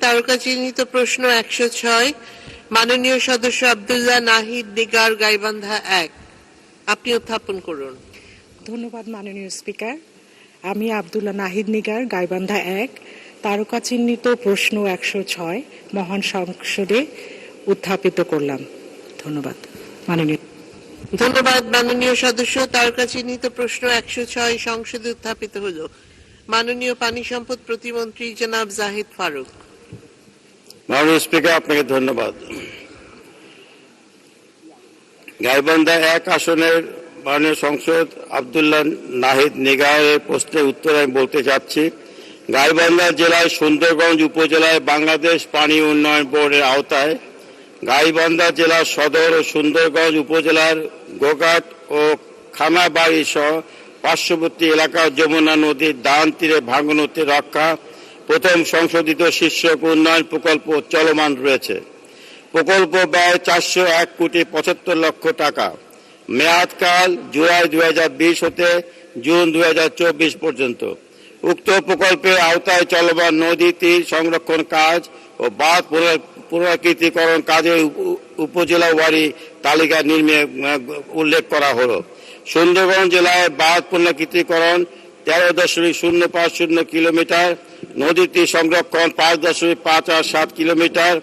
তারকা চিহ্নিত প্রশ্ন একশো ছয় মাননীয় সদস্য আব্দুল্লাহ নাহিদ দিগার গাইবান্ধা এক। আপনি উত্থাপন করুন। ধন্যবাদ মাননীয় স্পিকার। আমি আব্দুল্লাহ নাহিদ নিগার গাইবান্ধা এক তারকা চিহ্নিত প্রশ্ন একশো ছয় মহান সংসদে উত্থাপিত করলাম। ধন্যবাদ। মাননীয় ধন্যবাদ মাননীয় সদস্য। তারকা চিহ্নিত প্রশ্ন একশো ছয় সংসদে উত্থাপিত হল। মাননীয় পানি সম্পদ প্রতিমন্ত্রী জনাব জাহিদ ফারুক। মাননীয় স্পিকার, আপনাকে ধন্যবাদ। গাইবান্ধা এক আসনের মাননীয় সংসদ আবদুল্লাহ নাহিদ নিগাহের প্রশ্নের উত্তর আমি বলতে চাচ্ছি গাইবান্ধা জেলার সুন্দরগঞ্জ উপজেলায় বাংলাদেশ পানি উন্নয়ন বোর্ডের আওতায় গাইবান্ধা জেলার সদর ও সুন্দরগঞ্জ উপজেলার গোঘাট ও খানাবাড়ি সহ পার্শ্ববর্তী এলাকার যমুনা নদীর ডান তীরে ভাঙনতে রক্ষা প্রথম সংশোধিত শীর্ষক উন্নয়ন প্রকল্প চলমান রয়েছে। প্রকল্প ব্যয় চারশো এক কোটি পঁচাত্তর লক্ষ টাকা। মেয়াদকাল জুলাই দু হাজার বিশ হতে জুন দু হাজার চব্বিশ পর্যন্ত। উক্ত প্রকল্পের আওতায় চলমান নদী তীর সংরক্ষণ কাজ ও বাঁধ পুনর- পুনরাকৃতিকরণ উপ- উপজেলা ওয়ারি তালিকা নির্মে উল্লেখ করা হলো। সুন্দরবন জেলায় বাঁধ পুনরাকৃতিকরণ তেরো দশমিক শূন্য পাঁচ শূন্য কিলোমিটার নদীটি সংরক্ষণ পাঁচ দশমিক পাঁচ আর সাত কিলোমিটার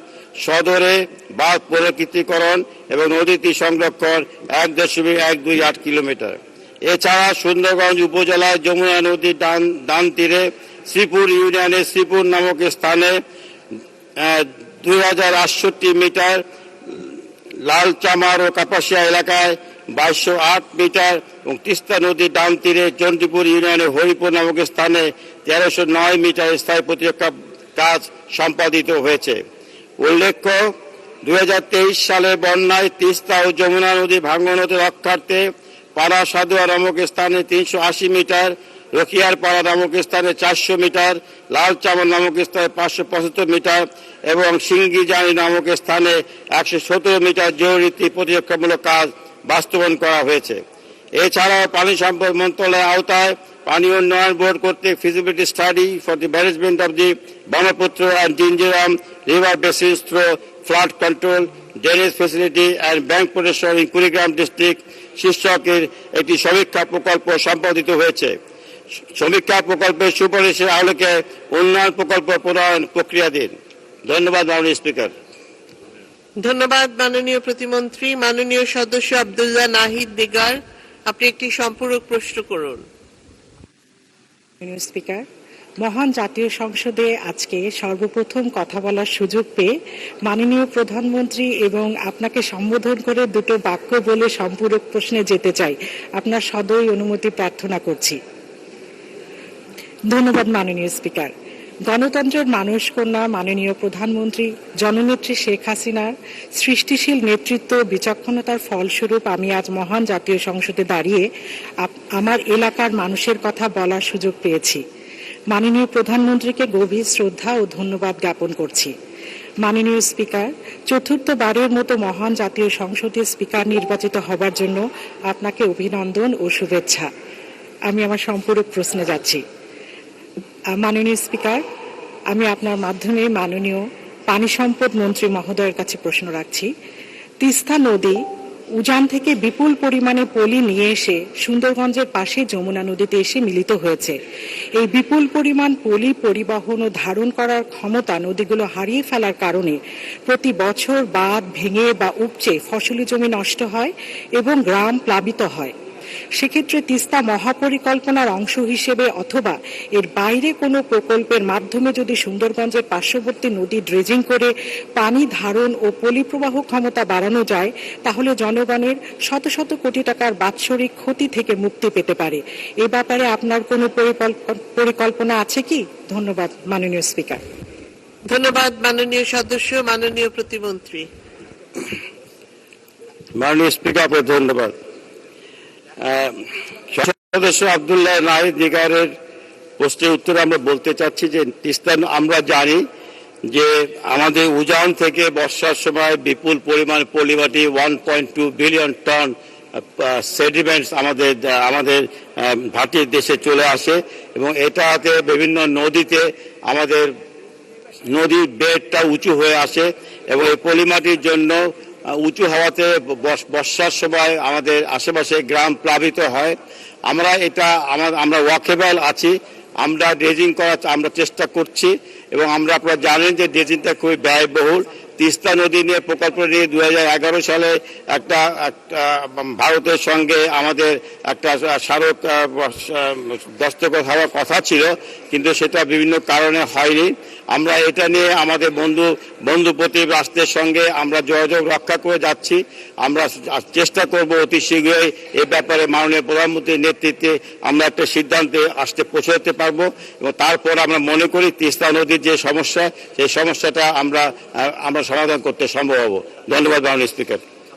সদরে বাঁধ পুনরাকৃতিকরণ এবং নদীটি সংরক্ষণ এক দশমিক এক দুই আট কিলোমিটার। এছাড়া সুন্দরগঞ্জ উপজেলায় যমুনা নদীর ডান ডান তীরে শ্রীপুর ইউনিয়নের শ্রীপুর নামক স্থানে দুই হাজার আটষট্টি মিটার লাল চামার ও কাপাসিয়া এলাকায় বাইশশো আট মিটার এবং তিস্তা নদীর ডান তীরে চণ্ডীপুর ইউনিয়নের হরিপুর নামক স্থানে তেরোশো নয় মিটার স্থায়ী প্রতিরক্ষা কাজ সম্পাদিত হয়েছে। উল্লেখ্য, দুই সালে বন্যায় তিস্তা ও যমুনা নদী ভাঙ্গনতে রক্ষার্থে পাড়া সাদুয়া নামক স্থানে তিনশো আশি মিটার রখিয়ার পাড়া নামক স্থানে চারশো মিটার লাল চামল নামক স্থানে পাঁচশো পঁচাত্তর মিটার এবং সিঙ্গিজানি নামক স্থানে একশো সতেরো মিটার জরুরি প্রতিরক্ষামূলক কাজ বাস্তবায়ন করা হয়েছে। এছাড়াও পানি সম্পদ মন্ত্রণালয়ের আওতায় পানি উন্নয়ন বোর্ড কর্তৃক feasibility study for the management of the Brahmaputra and Jinjiram river basins through flood control drainage facility and bank protection in Kurigram district শীর্ষকের একটি সমীক্ষা প্রকল্প সম্পাদিত হয়েছে। সমীক্ষা প্রকল্পের সুপারিশের আলোকে উন্নয়ন প্রকল্প প্রণয়ন প্রক্রিয়াধীন ধন্যবাদ মাননীয় স্পিকার। ধন্যবাদ, মাননীয় প্রতিমন্ত্রী। মাননীয় সদস্য আব্দুল্লাহ নাহিদ দিগার, আপনি একটি সম্পূরক প্রশ্ন করুন। স্পিকার মহান জাতীয় সংসদে আজকে সর্বপ্রথম কথা বলার সুযোগ পেয়ে মাননীয় প্রধানমন্ত্রী এবং আপনাকে সম্বোধন করে দুটো বাক্য বলে সম্পূরক প্রশ্নে যেতে চাই। আপনার সদয় অনুমতি প্রার্থনা করছি। ধন্যবাদ, মাননীয় স্পিকার গণতন্ত্রের মানুষ কন্যা মাননীয় প্রধানমন্ত্রী জননেত্রী শেখ হাসিনার সৃষ্টিশীল নেতৃত্ব বিচক্ষণতার ফলস্বরূপ আমি আজ মহান জাতীয় সংসদে দাঁড়িয়ে আমার এলাকার মানুষের কথা বলার সুযোগ পেয়েছি। মাননীয় প্রধানমন্ত্রীকে গভীর শ্রদ্ধা ও ধন্যবাদ জ্ঞাপন করছি। মাননীয় স্পিকার, চতুর্থবারের মতো মহান জাতীয় সংসদের স্পিকার নির্বাচিত হবার জন্য আপনাকে অভিনন্দন ও শুভেচ্ছা। আমি আমার সম্পূরক প্রশ্নে যাচ্ছি। মাননীয় স্পিকার, আমি আপনার মাধ্যমে মাননীয় পানি সম্পদ মন্ত্রী মহোদয়ের কাছে প্রশ্ন রাখছি। তিস্তা নদী উজান থেকে বিপুল পরিমাণে পলি নিয়ে এসে সুন্দরগঞ্জের পাশে যমুনা নদীতে এসে মিলিত হয়েছে। এই বিপুল পরিমাণ পলি পরিবহন ও ধারণ করার ক্ষমতা নদীগুলো হারিয়ে ফেলার কারণে প্রতি বছর বাঁধ ভেঙে বা উপচে ফসলি জমি নষ্ট হয় এবং গ্রাম প্লাবিত হয়। সেক্ষেত্রে তিস্তা মহাপরিকল্পনার অংশ হিসেবে অথবা এর বাইরে কোনো প্রকল্পের মাধ্যমে যদি সুন্দরগঞ্জের পার্শ্ববর্তী নদী ড্রেজিং করে পানি ধারণ ও পলিপ্রবাহ ক্ষমতা বাড়ানো যায় তাহলে জনগণের শত শত কোটি টাকার বাৎসরিক ক্ষতি থেকে মুক্তি পেতে পারে। এ ব্যাপারে আপনার কোনো পরিকল্পনা আছে কি? ধন্যবাদ মাননীয় স্পিকার। ধন্যবাদ মাননীয় সদস্য মাননীয় প্রতিমন্ত্রী। মাননীয় স্পিকার ধন্যবাদ। সদস্য আবদুল্লাহ নাহিদ নিগারের প্রশ্নের উত্তরে আমরা বলতে চাচ্ছি যে তিস্তা ন- আমরা জানি যে আমাদের উজান থেকে বর্ষার সময় বিপুল পরিমাণ পলিমাটি one point two billion ton sediments আমাদের আমাদের ভাটির দেশে চলে আসে এবং এটাতে বিভিন্ন নদীতে আমাদের নদীর বেডটা উঁচু হয়ে আসে এবং এই পলিমাটির জন্য উঁচু হওয়াতে বর্ষার সময় আমাদের আশেপাশে গ্রাম প্লাবিত হয়। আমরা এটা আমার ওয়াকেবল আছি, আমরা ড্রেজিং করার, আমরা চেষ্টা করছি এবং আমরা আপনারা জানেন যে ড্রেজিংটা খুবই ব্যয়বহুল। তিস্তা নদী নিয়ে প্রকল্প নিয়ে দু এগারো সালে একটা ভারতের সঙ্গে আমাদের একটা স্মারক দস্তখত হওয়ার কথা ছিল, কিন্তু সেটা বিভিন্ন কারণে হয়নি। আমরা এটা নিয়ে আমাদের বন্ধু বন্ধু প্রতিম রাষ্ট্রের সঙ্গে আমরা যোগাযোগ রক্ষা করে যাচ্ছি। আমরা চেষ্টা করব অতি শীঘ্রই এ ব্যাপারে মাননীয় প্রধানমন্ত্রীর নেতৃত্বে আমরা একটা সিদ্ধান্তে আসতে পৌঁছাতে পারব এবং তারপর আমরা মনে করি তিস্তা নদীর যে সমস্যা, সেই সমস্যাটা আমরা আমরা সমাধান করতে সম্ভব হব। ধন্যবাদ মাননীয় স্পিকার